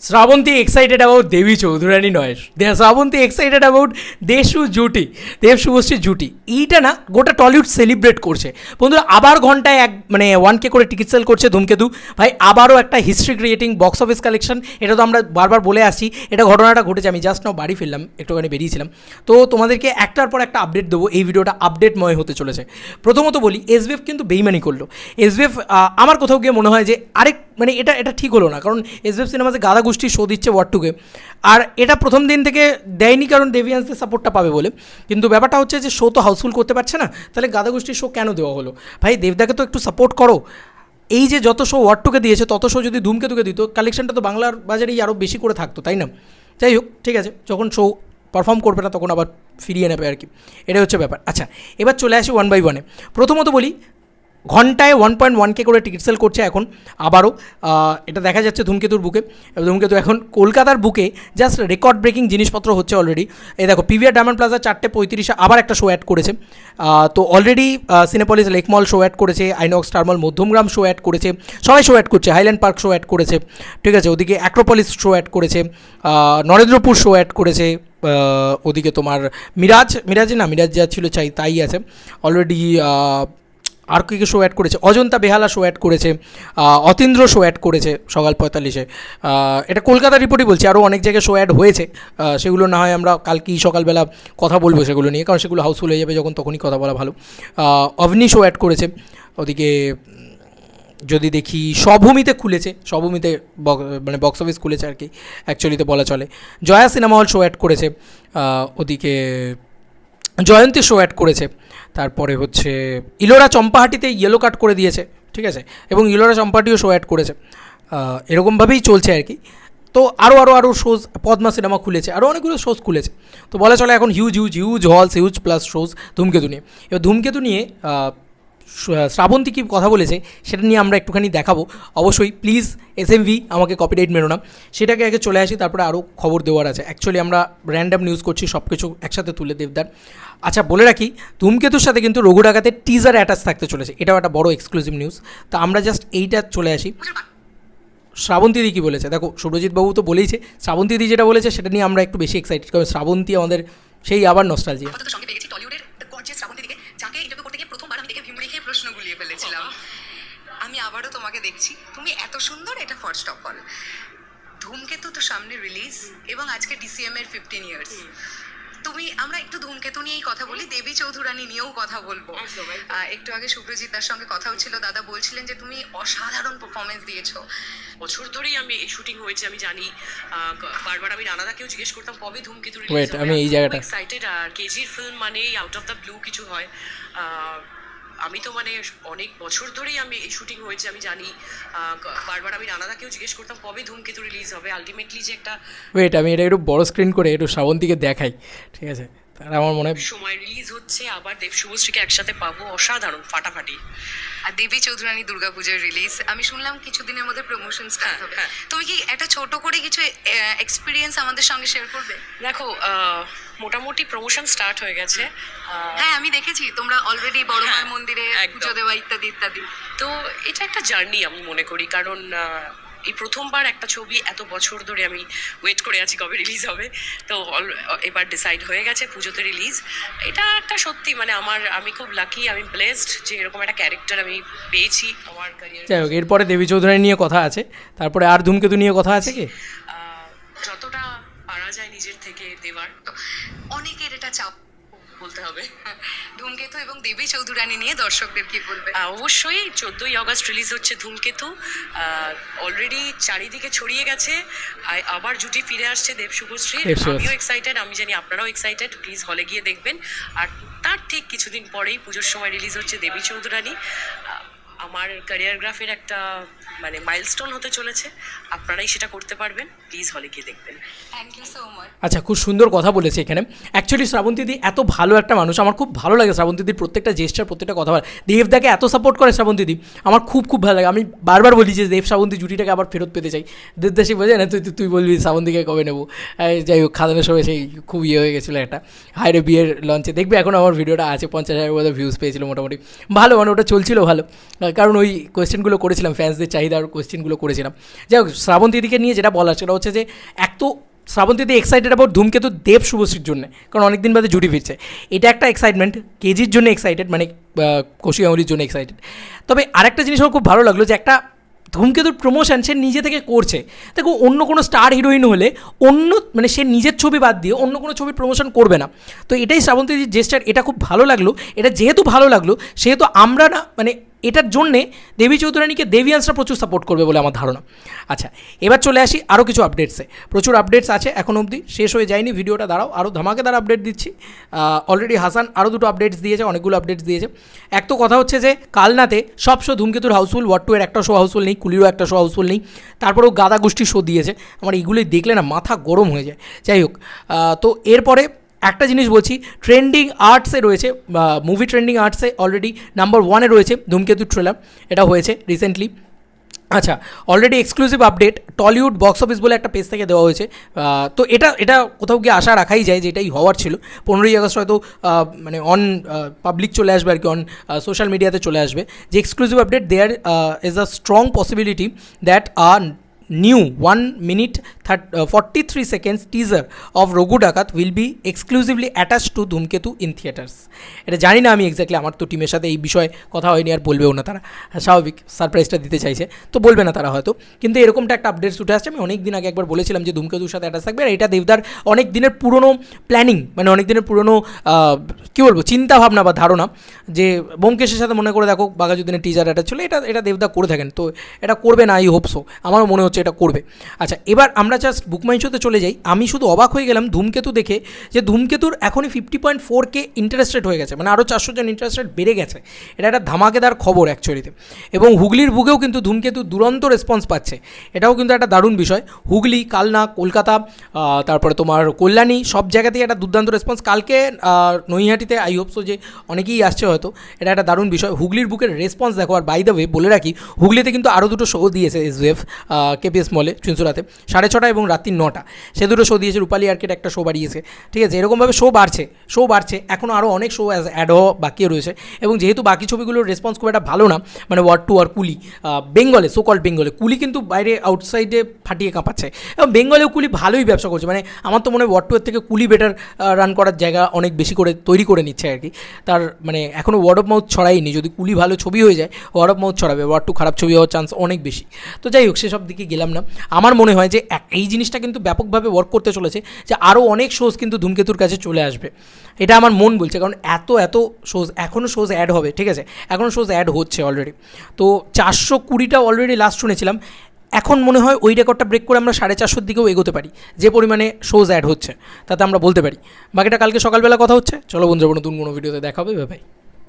Srabanti excited about দেবী চৌধুরানী নয়। দে- Srabanti excited about Deshu জুটি, দেব শুভশ্রী জুটি। এইটা না গোটা টলিউড সেলিব্রেট করছে। বন্ধুরা আবার ঘন্টায় এক মানে ওয়ান কে করে টিকিট সেল করছে ধূমকেতু। ভাই, আবারও একটা history creating box office collection এটা তো আমরা বারবার বলে আসছি। এটা ঘটনাটা ঘটেছে, আমি জাস্ট নাও বাড়ি ফিরলাম, একটুখানি বেরিয়েছিলাম। তো তোমাদেরকে একটার পর একটা আপডেট দেবো, এই ভিডিওটা আপডেটময় হতে চলেছে। প্রথমত বলি এসবিএফ কিন্তু বেইমানি করল। এসবিএফ আমার কোথাও গিয়ে মনে হয় যে আরেক মানে এটা এটা ঠিক হলো না। কারণ এসবিএফ সিনেমাতে গাদা গোষ্ঠী শো দিচ্ছে ওয়াটটুকে আর এটা প্রথম দিন থেকে দেয়নি কারণ দেবিয়ান্সদের সাপোর্টটা পাবে বলে। কিন্তু ব্যাপারটা হচ্ছে যে শো তো হাউসফুল করতে পারছে না, তাহলে গাদা গোষ্ঠীর শো কেন দেওয়া হলো? ভাই, দেবদাকে তো একটু সাপোর্ট করো। এই যে যত শো ওয়াটটুকে দিয়েছে, তত শো যদি ধূমকেতুকে দিত কালেকশনটা তো বাংলার বাজারেই আরও বেশি করে থাকতো, তাই না? যাই হোক, ঠিক আছে, যখন শো পারফর্ম করবে না, তখন আবার ফিরিয়ে নেবে আর কি। এটাই হচ্ছে ব্যাপার। আচ্ছা এবার চলে আসি ওয়ান বাই ওয়ানে প্রথমত বলি ঘন্টায় ওয়ান পয়েন্ট ওয়ান কে করে টিকিট সেল করছে এখন। আবারও এটা দেখা যাচ্ছে ধূমকেতুর বুকে। ধূমকেতু এখন কলকাতার বুকে জাস্ট রেকর্ড ব্রেকিং জিনিসপত্র হচ্ছে অলরেডি এই দেখো পিভিআর ডায়মন্ড প্লাজা চারটে পঁয়ত্রিশে আবার একটা শো অ্যাড করেছে। তো already Cinepolis Lake Mall show add করেছে আইনক্স টার্মল মধ্যমগ্রাম শো অ্যাড করেছে, সবাই শো অ্যাড করছে হাইল্যান্ড পার্ক শো অ্যাড করেছে, ঠিক আছে? ওদিকে অ্যাক্রোপলিস শো অ্যাড করেছে নরেন্দ্রপুর শো অ্যাড করেছে ওদিকে তোমার মিরাজ মিরাজে না মিরাজ যা ছিল চাই, তাই আছে। অলরেডি আর কী শো অ্যাড করেছে, অজন্তা বেহালা শো অ্যাড করেছে অতীন্দ্র শো অ্যাড করেছে সকাল পঁয়তাল্লিশে। এটা কলকাতা রিপোর্টই বলছি আরও অনেক জায়গায় শো অ্যাড হয়েছে। সেগুলো না হয় আমরা কালকেই সকালবেলা কথা বলব সেগুলো নিয়ে, কারণ সেগুলো হাউসফুল হয়ে যাবে যখন তখনই কথা বলা ভালো। অভনি শো অ্যাড করেছে, ওদিকে যদি দেখি স্বভূমিতে খুলেছে, স্বভূমিতে মানে বক্স অফিস খুলেছে আর কি অ্যাকচুয়ালিতে বলা চলে। Jaya cinema hall show add করেছে ওদিকে জয়ন্তী শো অ্যাড করেছে। তারপরে হচ্ছে ইলোরা চম্পাহাটিতে ইয়েলো কাট করে দিয়েছে, ঠিক আছে? এবং ইলোরা চম্পাহাটিও শো অ্যাড করেছে। এরকমভাবেই চলছে আর কি। তো আরও আরও আরও শোজ পদ্মা সিনেমা খুলেছে আরও অনেকগুলো শোজ খুলেছে। তো বলা চলে এখন huge huge huge halls huge plus shows Dhumketu নিয়ে। এবার ধূমকেতু নিয়ে শ্রাবন্তী কী কথা বলেছে সেটা নিয়ে আমরা একটুখানি দেখাবো। অবশ্যই প্লিজ এস এম ভি আমাকে কপিরাইট মেরো না। সেটাকে আগে চলে আসি, তারপরে আরও খবর দেওয়ার আছে। অ্যাকচুয়ালি আমরা র্যান্ডাম নিউজ করছি সব কিছু একসাথে তুলে দেবদার। আচ্ছা বলে রাখি, ধূমকেতুর সাথে কিন্তু রঘু ডাকাতের টিজার অ্যাটাচ থাকতে চলেছে। এটাও একটা বড় এক্সক্লুসিভ নিউজ তা আমরা জাস্ট এইটা চলে আসি। শ্রাবন্তীদি কী বলেছে? দেখো বাবু তো বলেইছে শ্রাবন্তীদি যেটা বলেছে, সেটা নিয়ে আমরা একটু বেশি এক্সাইটেড কারণ শ্রাবন্তী আমাদের, সেই আবার নস্টালজিয়া তোমাকে দেখছি। তুমি এত সুন্দর এটা ফার্স্ট অফ অল ধূমকেতু তো সামনে রিলিজ এবং আজকে ডিসিএম এর ফিফটিন ইয়ার্স তুমি আমরা একটু ধূমকেতু নিয়েই কথা বলি দেবী চৌধুরানী নিয়েও কথা বলব। একটু আগে সুপ্রজিৎ তার সঙ্গে কথা হচ্ছিল দাদা বলছিলেন যে তুমি অসাধারণ পারফরমেন্স দিয়েছ। বছর ধরেই আমি এই শুটিং হয়েছে আমি জানি। বারবার আমি রানাদাকেও জিজ্ঞেস করতাম কবে ধূমকেতু Wait, আমি এই জায়গাটা- এক্সাইটেড আর কেজির ফিল্ম মানে আউট অফ দ্য ব্লু কিছু হয়। আহ, আমি তো মানে অনেক বছর ধরেই আমি শুটিং হয়েছে আমি জানি বারবার আমি রানাদাকেও জিজ্ঞেস করতাম কবে ধূমকেতু রিলিজ হবে? আলটিমেটলি যে একটা ওয়েট আমি এটা একটু বড় স্ক্রিন করে একটু শ্রাবন্তীকে দেখাই ঠিক আছে? তাহলে আমার মনে হয় সময় রিলিজ হচ্ছে আবার দেব শুভশ্রীকে একসাথে পাবো অসাধারণ ফাটাফাটি। আর দেবী চৌধুরানী দুর্গাপূজার রিলিজ আমি শুনলাম কিছুদিনের মধ্যে প্রমোশন স্টার্ট হ্যাঁ, হবে। হ্যাঁ। তুমি কি একটা ছোট করে কিছু এক্সপিরিয়েন্স আমাদের সঙ্গে শেয়ার করবে? দেখো মোটামুটি প্রমোশন স্টার্ট হয়ে গেছে। হ্যাঁ। আমি দেখেছি তোমরা অলরেডি বড় মার হ্যাঁ, মন্দিরে। পুজো দেওয়া ইত্যাদি ইত্যাদি। তো এটা একটা জার্নি আমি মনে করি কারণ এই প্রথমবার একটা ছবি এত বছর ধরে আমি ওয়েট করে আছি কবে রিলিজ হবে। তো এবার ডিসাইড হয়ে গেছে পুজোতে রিলিজ এটা একটা সত্যি মানে আমার আমি খুব লাকি আমি ব্লেসড যে এরকম একটা ক্যারেক্টার আমি পেয়েছি আমার ক্যারিয়ার যাই হোক এরপরে দেবী চৌধুরানী নিয়ে কথা আছে। তারপরে আর ধূমকেতু নিয়ে কথা আছে কি? যতটা পারা যায় নিজের থেকে দেওয়ার। তো অনেকের এটা চাপ বলতে হবে। ধূমকেতু এবং দেবী চৌধুরানী নিয়ে দর্শকদের কি বলবে অবশ্যই চোদ্দোই আগস্ট রিলিজ হচ্ছে ধূমকেতু। অলরেডি চারিদিকে ছড়িয়ে গেছে। আবার জুটি ফিরে আসছে দেব শুভশ্রী। আমিও এক্সাইটেড আমি জানি আপনারাও এক্সাইটেড প্লিজ হলে গিয়ে দেখবেন। আর তার ঠিক কিছুদিন পরেই পুজোর সময় রিলিজ হচ্ছে দেবী চৌধুরানী। আমার ক্যারিয়ার গ্রাফের একটা মানে মাইলস্টোন হতে চলেছে। আপনারাই সেটা করতে পারবেন। প্লিজ হলে গিয়ে দেখবেন। থ্যাংক ইউ সো মাচ আচ্ছা খুব সুন্দর কথা বলেছে এখানে। অ্যাকচুয়ালি শ্রাবন্তীদি এত ভালো একটা মানুষ। আমার খুব ভালো লাগে শ্রাবন্তীদির প্রত্যেকটা জেস্টার প্রত্যেকটা কথা বলে দেবদাকে এত সাপোর্ট করে শ্রাবন্তীদি আমার খুব খুব ভালো লাগে। আমি বারবার বলি যে দেব শ্রাবন্তী জুটিটাকে আবার ফেরত পেতে চাই। দেব দেবদাসী বোঝে না তুই তুই- তুই বলবি শ্রাবন্তীকে কবে নেব? যাই হোক খাদানের সময় সেই খুব ইয়ে হয়ে গেছিল একটা। হাইরে বিয়ের লঞ্চে দেখবি এখন আমার ভিডিওটা আছে পঞ্চাশ হাজার মতো ভিউজ পেয়েছিল মোটামুটি। ভালো মানে ওটা চলছিল ভালো। কারণ ওই কোয়েশ্চেনগুলো করেছিলাম ফ্যান্সদের চাহিদার কোয়েশ্চেনগুলো করেছিলাম। যাই হোক, শ্রাবন্তী দিকে নিয়ে যেটা বলার, সেটা হচ্ছে যে, এক তো শ্রাবন্তী দি এক্সাইটেড অ্যাবাউট ধূমকেতু দেব শুভশ্রীর জন্য, কারণ অনেকদিন বাদে জুটি ফিরছে। এটা একটা এক্সাইটমেন্ট কেজির জন্য এক্সাইটেড মানে কৌশিক গাঙ্গুলির জন্য এক্সাইটেড তবে আরেকটা জিনিস আমার খুব ভালো লাগল যে, একটা ধূমকেতুর প্রমোশন সে নিজে থেকে করছে। দেখো, অন্য কোনো স্টার হিরোইন হলে, অন্য মানে সে নিজের ছবি বাদ দিয়ে অন্য কোনো ছবির প্রমোশন করবে না। তো এটাই শ্রাবন্তীজির জেস্টার এটা খুব ভালো লাগল। এটা যেহেতু ভালো লাগল, সেহেতু আমরা না মানে এটার জন্যে দেবী চৌধুরানীকে দেবিয়ান্সরা প্রচুর সাপোর্ট করবে বলে আমার ধারণা। আচ্ছা এবার চলে আসি আরও কিছু আপডেটসে প্রচুর আপডেটস আছে এখন অবধি, শেষ হয়ে যায়নি ভিডিওটা, দাঁড়াও আরও ধামাকেদার আপডেট দিচ্ছি। অলরেডি হাসান আরও দুটো আপডেটস দিয়েছে, অনেকগুলো আপডেটস দিয়েছে। এক তো কথা হচ্ছে যে, কালনাতে সব শো ধূমকেতুর হাউসফুল ওয়াট টু এর একটা শো হাউসফুল নেই, কুলিরও একটা শো হাউসফুল নেই। তারপরেও গাদা গোষ্ঠী শো দিয়েছে। আমার এইগুলোই দেখলে না মাথা গরম হয়ে যায়। যাই হোক তো এরপরে একটা জিনিস বলছি ট্রেন্ডিং আর্টসে রয়েছে মুভি ট্রেন্ডিং আর্টসে অলরেডি নাম্বার ওয়ানে রয়েছে ধূমকেতু ট্রেলার এটা হয়েছে রিসেন্টলি আচ্ছা already exclusive update Tollywood box office বলে একটা পেজ থেকে দেওয়া হয়েছে তো এটা এটা কোথাও গিয়ে আশা রাখাই যায় যে এটাই হওয়ার ছিল। পনেরোই আগস্ট হয়তো মানে অন পাবলিক চলে আসবে আর কি অন সোশ্যাল মিডিয়াতে চলে আসবে। যে exclusive update there is a strong possibility that a new one minute thirty forty three seconds teaser of Raghu Dakat will be exclusively attach to Dhumketu in theatres এটা জানি না আমি এক্স্যাক্টলি আমার তো টিমের সাথে এই বিষয়ে কথা হয়নি, আর বলবেও না তারা। স্বাভাবিক সারপ্রাইজটা দিতে চাইছে। তো বলবে না তারা হয়তো। কিন্তু এরকমটা একটা আপডেটস উঠে আসছে। আমি অনেক দিন আগে একবার বলেছিলাম যে ধূমকেতুর সাথে অ্যাটাচ থাকবে, আর এটা দেবদার অনেক দিনের পুরনো প্ল্যানিং মানে অনেক দিনের পুরনো কী বলব চিন্তা ভাবনা বা ধারণা যে বোমকেশের সাথে মনে করে দেখো বাঘাযুদ্দিনের টিজার অ্যাটাচ ছিল, এটা এটা দেবদা করে থাকেন। তো এটা করবে না আই হোপসো আমারও মনে হচ্ছে এটা করবে। আচ্ছা এবার আমরা জাস্ট বুকমাই শোতে চলে যাই, আমি শুধু অবাক হয়ে গেলাম ধূমকেতু দেখে যে ধূমকেতুর এখনই fifty point four K interest rate হয়ে গেছে মানে আরও চারশো জন ইন্টারেস্ট রেট বেড়ে গেছে। এটা একটা ধামাকেদার খবর অ্যাকচুয়ালিতে এবং হুগলির বুকেও কিন্তু ধূমকেতু দুরন্ত রেসপন্স পাচ্ছে। এটাও কিন্তু একটা দারুণ বিষয়। হুগলি, কালনা, কলকাতা তারপরে তোমার কল্যাণী, সব জায়গাতেই একটা দুর্দান্ত রেসপন্স কালকে নৈহাটিতে আই হোপসো যে অনেকেই আসছে হয়তো, এটা একটা দারুণ বিষয়। হুগলির বুকের রেসপন্স দেখো, আর বাই দ্য ওয়ে বলে রাখি, হুগলিতে কিন্তু আরও দুটো শো দিয়েছে এসবিএফ কেপিএস মলে চুনচুরাতে সাড়ে ছটা এবং রাত্রি নটা। সে দুটো শো দিয়েছে, রূপালী আর্কেট একটা শো বাড়িয়েছে। ঠিক আছে, এরকমভাবে শো বাড়ছে শো বাড়ছে। এখনও আরও অনেক শো অ্যাড হওয়া বাকি রয়েছে। এবং যেহেতু বাকি ছবিগুলোর রেসপন্স খুব একটা ভালো না মানে ওয়ার্ড টু আর কুলি বেঙ্গলে সো কল্ড বেঙ্গলে, কুলি কিন্তু বাইরে আউটসাইডে ফাটিয়ে কাঁপাচ্ছে। এবং বেঙ্গলেও কুলি ভালোই ব্যবসা করছে। মানে আমার তো মনে হয় ওয়ার্ড টু এর থেকে কুলি বেটার রান করার জায়গা অনেক বেশি করে তৈরি করে নিচ্ছে আর কি। তার মানে এখনও ওয়ার্ড অফ মাউথ ছড়ায়নি। যদি কুলি ভালো ছবি হয়ে যায় ওয়ার্ড অফ মাউথ ছড়াবে। ওয়ার্ড টু খারাপ ছবি হওয়ার চান্স অনেক বেশি। তো যাই হোক, সেসব দিকে গেলাম না। আমার মনে হয় যে এক- এই জিনিসটা কিন্তু ব্যাপকভাবে ওয়ার্ক করতে চলেছে যে আরও অনেক শোজ কিন্তু ধূমকেতুর কাছে চলে আসবে। এটা আমার মন বলছে, কারণ এত এত শোজ এখনও শোজ অ্যাড হবে, ঠিক আছে? এখনও শোজ অ্যাড হচ্ছে অলরেডি তো চারশো কুড়িটা অলরেডি লাস্ট শুনেছিলাম। এখন মনে হয় ওই রেকর্ডটা ব্রেক করে আমরা সাড়ে চারশোর দিকেও এগোতে পারি, যে পরিমাণে শোজ অ্যাড হচ্ছে, তাতে আমরা বলতে পারি। বাকিটা কালকে সকালবেলা কথা হচ্ছে। চলো বন্ধুরা, নতুন কোনো ভিডিওতে দেখা হবে ভাই